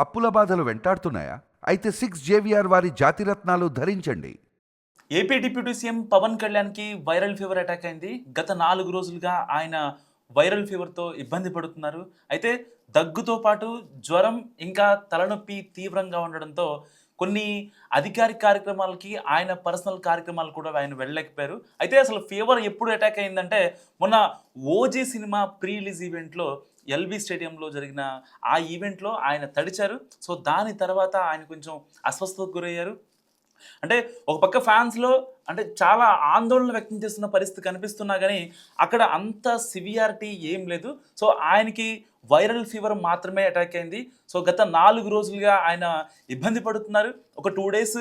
అప్పుల బాధలు వెంటాడుతున్నాయా? అయితే సిక్స్ జేవిఆర్ వారి జాతిరత్నాలు ధరించండి. ఏపీ డిప్యూటీ సీఎం పవన్ కళ్యాణ్కి వైరల్ ఫీవర్ అటాక్ అయింది. గత నాలుగు రోజులుగా ఆయన వైరల్ ఫీవర్తో ఇబ్బంది పడుతున్నారు. అయితే దగ్గుతో పాటు జ్వరం ఇంకా తలనొప్పి తీవ్రంగా ఉండడంతో కొన్ని అధికారిక కార్యక్రమాలకి ఆయన పర్సనల్ కార్యక్రమాలు కూడా ఆయన వెళ్ళలేకపోయారు. అయితే అసలు ఫీవర్ ఎప్పుడు అటాక్ అయిందంటే మొన్న ఓజీ సినిమా ప్రీ రిలీజ్ ఈవెంట్లో ఎల్బీ స్టేడియంలో జరిగిన ఆ ఈవెంట్లో ఆయన తడిచారు. సో దాని తర్వాత ఆయన కొంచెం అస్వస్థతకు గురయ్యారు. అంటే ఒక పక్క ఫ్యాన్స్లో అంటే చాలా ఆందోళన వ్యక్తం చేస్తున్న పరిస్థితి కనిపిస్తున్నా కానీ అక్కడ అంత సివియారిటీ ఏం లేదు. సో ఆయనకి వైరల్ ఫీవర్ మాత్రమే అటాక్ అయింది. సో గత నాలుగు రోజులుగా ఆయన ఇబ్బంది పడుతున్నారు. ఒక టూ డేస్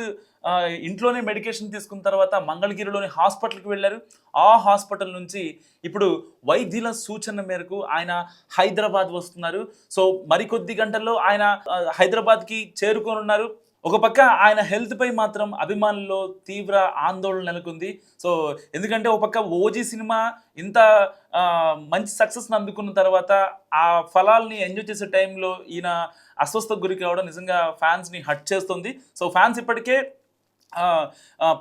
ఇంట్లోనే మెడికేషన్ తీసుకున్న తర్వాత మంగళగిరిలోని హాస్పిటల్కి వెళ్ళారు. ఆ హాస్పిటల్ నుంచి ఇప్పుడు వైద్యుల సూచన మేరకు ఆయన హైదరాబాద్ వస్తున్నారు. సో మరికొద్ది గంటల్లో ఆయన హైదరాబాద్కి చేరుకోనున్నారు. ఒక పక్క ఆయన హెల్త్ పై మాత్రం అభిమానుల్లో తీవ్ర ఆందోళన నెలకొంది. సో ఎందుకంటే ఒక పక్క ఓజీ సినిమా ఇంత మంచి సక్సెస్ని అందుకున్న తర్వాత ఆ ఫలాల్ని ఎంజాయ్ చేసే టైంలో ఈయన అస్వస్థకు గురి కావడం నిజంగా ఫ్యాన్స్ని హట్ చేస్తుంది. సో ఫ్యాన్స్ ఇప్పటికే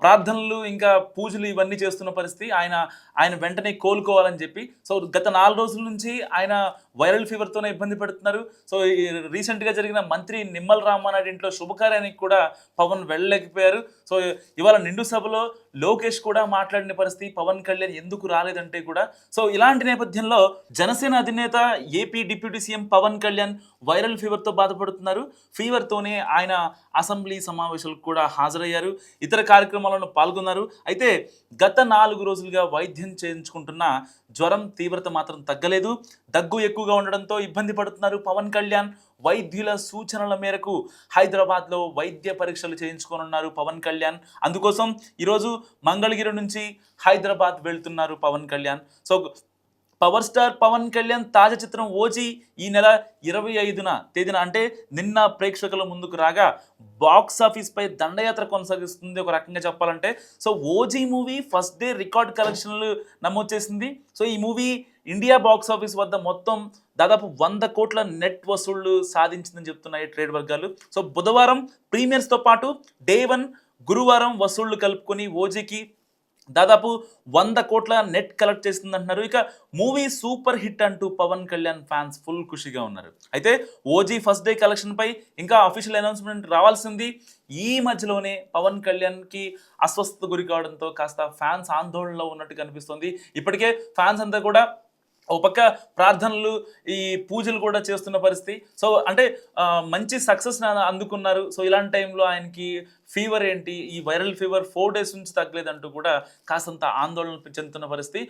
ప్రార్థనలు ఇంకా పూజలు ఇవన్నీ చేస్తున్న పరిస్థితి. ఆయన ఆయన వెంటనే కోలుకోవాలని చెప్పి. సో గత నాలుగు రోజుల నుంచి ఆయన వైరల్ ఫీవర్తోనే ఇబ్బంది పడుతున్నారు. సో ఈ రీసెంట్గా జరిగిన మంత్రి నిమ్మల రామానాయుడు ఇంట్లో శుభకార్యానికి కూడా పవన్ వెళ్ళలేకపోయారు. సో ఇవాళ నిండు సభలో లోకేష్ కూడా మాట్లాడిన పరిస్థితి పవన్ కళ్యాణ్ ఎందుకు రాలేదంటే కూడా సో ఇలాంటి నేపథ్యంలో జనసేన అధినేత AP deputy CM Pawan Kalyan viral ఫీవర్తో బాధపడుతున్నారు. ఫీవర్తోనే ఆయన అసెంబ్లీ సమావేశాలకు కూడా హాజరయ్యారు. ఇతర కార్యక్రమాలను పాల్గొన్నారు. అయితే గత నాలుగు రోజులుగా వైద్యం చేయించుకుంటున్న జ్వరం తీవ్రత మాత్రం తగ్గలేదు. దగ్గు ఎక్కువగా ఉండడంతో ఇబ్బంది పడుతున్నారు పవన్ కళ్యాణ్. వైద్యుల సూచనల మేరకు హైదరాబాద్లో వైద్య పరీక్షలు చేయించుకోనున్నారు పవన్ కళ్యాణ్. అందుకోసం ఈరోజు మంగళగిరి నుంచి హైదరాబాద్ వెళ్తున్నారు Pawan Kalyan. So power star Pawan Kalyan తాజా చిత్రం ఓజీ ఈ నెల ఇరవై ఐదున తేదీన అంటే నిన్న ప్రేక్షకుల ముందుకు రాగా బాక్స్ ఆఫీస్ పై దండయాత్ర కొనసాగిస్తుంది ఒక రకంగా చెప్పాలంటే. So OG movie first day record కలెక్షన్లు నమోదు చేసింది. సో ఈ మూవీ ఇండియా బాక్స్ ఆఫీస్ వద్ద మొత్తం దాదాపు వంద కోట్ల నెట్ వసూళ్ళు సాధించిందని చెప్తున్నాయి ట్రేడ్ వర్గాలు. సో బుధవారం ప్రీమియర్స్తో పాటు డే వన్ గురువారం వసూళ్ళు కలుపుకొని ఓజీకి దాదాపు వంద కోట్ల నెట్ కలెక్ట్ చేస్తుంది అంటున్నారు ఇక మూవీ సూపర్ హిట్ అంటూ పవన్ కళ్యాణ్ ఫ్యాన్స్ ఫుల్ ఖుషిగా ఉన్నారు. అయితే ఓజీ ఫస్ట్ డే కలెక్షన్పై ఇంకా అఫీషియల్ అనౌన్స్మెంట్ రావాల్సింది. ఈ మధ్యలోనే పవన్ కళ్యాణ్కి అస్వస్థత గురి కావడంతో కాస్త ఫ్యాన్స్ ఆందోళనలో ఉన్నట్టు కనిపిస్తుంది. ఇప్పటికే ఫ్యాన్స్ అంతా కూడా ఓ పక్క ప్రార్థనలు ఈ పూజలు కూడా చేస్తున్న పరిస్థితి. సో అంటే మంచి సక్సెస్ అందుకున్నారు. సో ఇలాంటి టైంలో ఆయనకి ఫీవర్ ఏంటి? ఈ వైరల్ ఫీవర్ ఫోర్ డేస్ నుంచి తగ్గలేదంటూ కూడా కాస్తంత ఆందోళన చెందుతున్న పరిస్థితి.